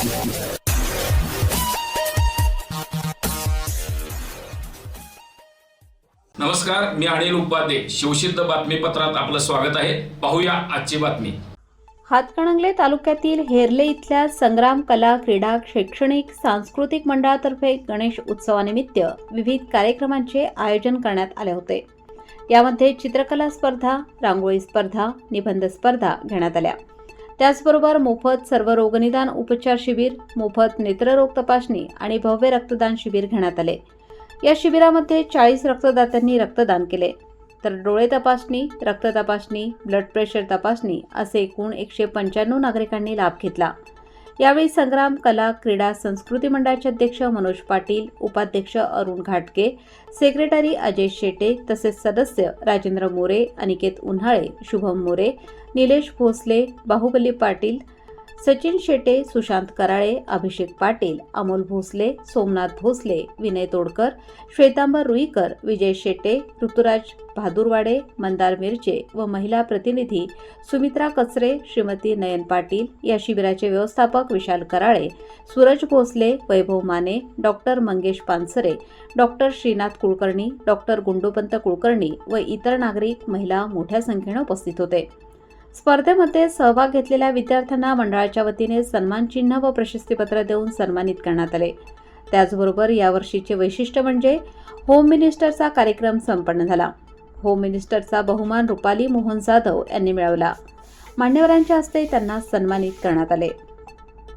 नमस्कार मी अनिल उपाध्ये. शिवसिद्ध बातमीपत्रात आपलं स्वागत आहे. पाहूया आजची बातमी. हातकणंगले तालुक्यातील हेरले इथल्या संग्राम कला क्रीडा शैक्षणिक सांस्कृतिक मंडळातर्फे गणेश उत्सवानिमित्त विविध कार्यक्रमांचे आयोजन करण्यात आले होते. यामध्ये चित्रकला स्पर्धा रांगोळी स्पर्धा निबंध स्पर्धा घेण्यात आल्या. त्याचबरोबर मोफत सर्व रोगनिदान उपचार शिबिर मोफत नेत्ररोग तपासणी आणि भव्य रक्तदान शिबिर घेण्यात आले. या शिबिरामध्ये चाळीस रक्तदात्यांनी रक्तदान केले. तर डोळे तपासणी रक्त तपासणी ब्लड प्रेशर तपासणी असे एकूण एकशे पंच्याण्णव नागरिकांनी लाभ घेतला. यावेळी संग्राम कला क्रीडा संस्कृती मंडळाचे अध्यक्ष मनोज पाटील उपाध्यक्ष अरुण घाटके सेक्रेटरी अजय शेटे तसेच सदस्य राजेंद्र मोरे अनिकेत उन्हाळे शुभम मोरे निलेश भोसले बाहुबली पाटील सचिन शेटे सुशांत कराळे अभिषेक पाटील अमोल भोसले सोमनाथ भोसले विनय तोडकर श्वेतांबर रुईकर विजय शेटे ऋतुराज भादुरवाडे मंदार मिरचे व महिला प्रतिनिधी सुमित्रा कचरे श्रीमती नयन पाटील या शिबिराचे व्यवस्थापक Vishal Karale Suraj Bhosale Vaibhav Mane doctor Mangesh Pansare doctor Shrinath Kulkarni doctor Gundopant Kulkarni व इतर नागरिक महिला मोठ्या संख्येनं उपस्थित होते. स्पर्धेमध्ये सहभाग घेतलेल्या विद्यार्थ्यांना मंडळाच्या वतीने सन्मान चिन्ह व प्रशस्तीपत्र देऊन सन्मानित करण्यात आले. त्याचबरोबर यावर्षीचे वैशिष्ट्य म्हणजे होम मिनिस्टरचा कार्यक्रम संपन्न झाला. होम मिनिस्टरचा बहुमान रुपाली मोहन जाधव यांनी मिळवला. मान्यवरांच्या हस्ते त्यांना सन्मानित करण्यात आले.